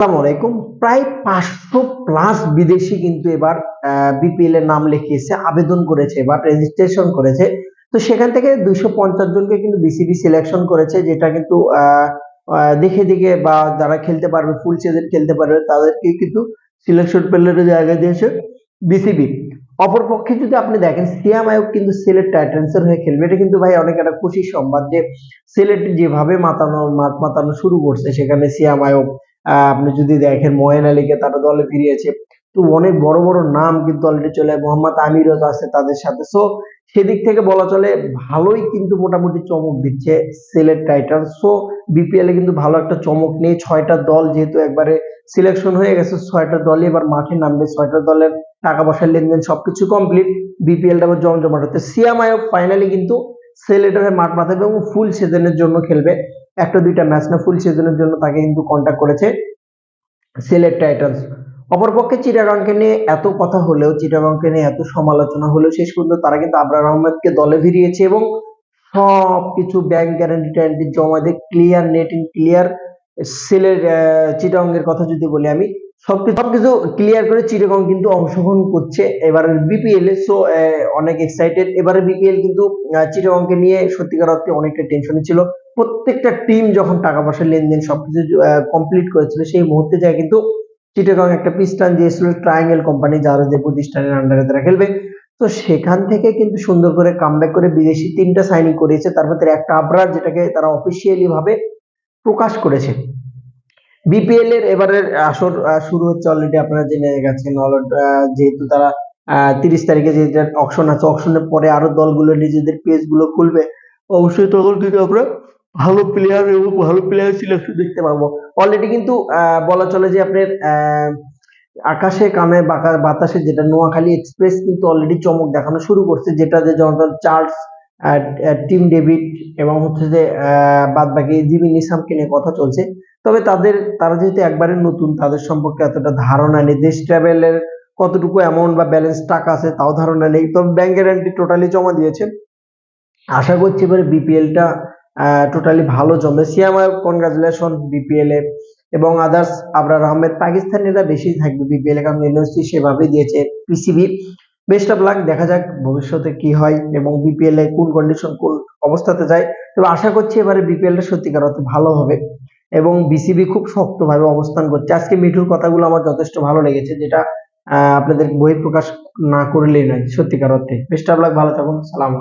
আসসালামু প্রায় পাঁচশো প্লাস বিদেশি কিন্তু এবার বিপিএল এর নাম লিখিয়েছে আবেদন করেছে এবার রেজিস্ট্রেশন করেছে। তো সেখান থেকে দুইশো পঞ্চাশ জনকে কিন্তু বিসিবি সিলেকশন করেছে যেটা কিন্তু দেখে দেখে বা যারা খেলতে পারবে ফুল সিজন খেলতে পারবে তাদেরকে কিন্তু সিলেকশন প্যানেলের জায়গা দিয়েছে বিসিবি অপরপক্ষে যদি আপনি দেখেন সিয়াম আয়ুব কিন্তু সিলেট টাইটান্সের হয়ে খেলবে। এটা কিন্তু ভাই অনেক একটা খুশির সংবাদ যে সিলেট যেভাবে মাতানো মাত মাতানো শুরু করছে সেখানে সিয়াম আহ, আপনি যদি দেখেন ময়েন আলীকে, তারা দলে ফিরিয়েছে। তো অনেক বড় বড় নাম কিন্তু অলরেডি চলে মোহাম্মদ আমিরও আছে তাদের সাথে। সো সেদিক থেকে বলা চলে, ভালোই কিন্তু মোটামুটি চমক দিচ্ছে সিলেট টাইটান্স। সো বিপিএল এ কিন্তু ভালো একটা চমক নেই। ছয়টা দল যেহেতু একবারে সিলেকশন হয়ে গেছে, ছয়টা দলই এবার মাঠে নামবে। ছয়টা দলের টাকা পয়সার লেনদেন সবকিছু কমপ্লিট বিপিএলটা আবার জমজমাট হচ্ছে। সিয়াম আয়ব ফাইনালি কিন্তু সিলেটের হয়ে মাঠ মাথাবে এবং ফুল সিজনের জন্য খেলবে। একটা দুইটা ম্যাচ না ফুল সিজনের জন্য তাকে কিন্তু কন্ট্যাক্ট করেছে সিলেট টাইটান্স অপরপক্ষে চিটাগাংকে নিয়ে এত কথা হলেও, চিটাগাংকে নিয়ে এত সমালোচনা হলেও শেষ পর্যন্ত তারা কিন্তু আবরার আহমেদকে দলে ফিরিয়েছে এবং সব কিছু ব্যাংক গ্যারান্টি ট্যারান্টি জমা দিয়ে clear net in clear Sylhet চিটাগাংয়ের কথা যদি বলি আমি সবকিছু সবকিছু ক্লিয়ার করে চিটাগাং কিন্তু অংশগ্রহণ করছে। এবারের বিপিএল এ সো অনেক এক্সাইটেড এবারে বিপিএল কিন্তু আহ, নিয়ে সত্যিকার অর্থে অনেকটা টেনশনে ছিল। প্রত্যেকটা টিম যখন টাকা পয়সা লেনদেন সবকিছু কমপ্লিট করেছিল সেই মুহূর্তে যায় কিন্তু চিটাগাং একটা পিস্টান দিয়েছিল ট্রায়াঙ্গেল কোম্পানি যারা যে প্রতিষ্ঠানের আন্ডারে তারা খেলবে। তো সেখান থেকে কিন্তু সুন্দর করে কামব্যাক করে বিদেশি তিনটা সাইনিং করেছে। তার মধ্যে একটা আবরার যেটাকে তারা অফিসিয়ালি ভাবে প্রকাশ করেছে। বিপিএল এর এবারের আসর শুরু হচ্ছে অলরেডি আপনারা জেনে গেছেন যেহেতু তারা তিরিশ তারিখে যে অকশন আছে অকশনের পরে আরও দলগুলো নিজেদের পেজগুলো খুলবে। অবশ্যই তখন কিন্তু আমরা ভালো প্লেয়ার এবং ভালো প্লেয়ার সিলেকশন দেখতে পাবো। অলরেডি কিন্তু বলা চলে যে আপনার আকাশে বাঁকা বাতাসে যেটা নোয়াখালী এক্সপ্রেস কিন্তু অলরেডি চমক দেখানো শুরু করছে যেটা যে জনসন চার্লস টিম ডেভিড এবং হচ্ছে যে বাদ বাকি জিমি নিসামকে নিয়ে কথা চলছে। তবে তাদের, তারা যেহেতু একবারে নতুন, তাদের সম্পর্কে এতটা ধারণা নেই। দেশ ট্রাভেলের কতটুকু অ্যামাউন্ট বা ব্যালেন্স টাকা আছে তাও ধারণা নেই। তবে ব্যাংক গ্যারান্টি টোটালি জমা দিয়েছে। আশা করছি এবারে বিপিএলটা টোটালি ভালো জমে সিয়াম কনগ্রাচুলেশন বিপিএল এ। এবং আদার্স আবরার আহমেদ, পাকিস্তানিরা বেশি থাকবে বিপিএল কারণ এনওসি সেভাবে দিয়েছে পিসিবি বেস্ট অফ লাক দেখা যাক ভবিষ্যতে কি হয় এবং বিপিএল এ কোন কন্ডিশন কোন অবস্থাতে যায়। তবে আশা করছি এবারে বিপিএল বিপিএলটা সত্যিকার অর্থে ভালো হবে এবং বিসিবি খুব শক্তভাবে অবস্থান করছে। আজকে মিঠুর কথাগুলো আমার যথেষ্ট ভালো লেগেছে, যেটা আপনাদের বহিঃপ্রকাশ প্রকাশ না করলেই নয়, সত্যিকার অর্থে। বেস্ট অফ লাক ভালো থাকুন, সালাম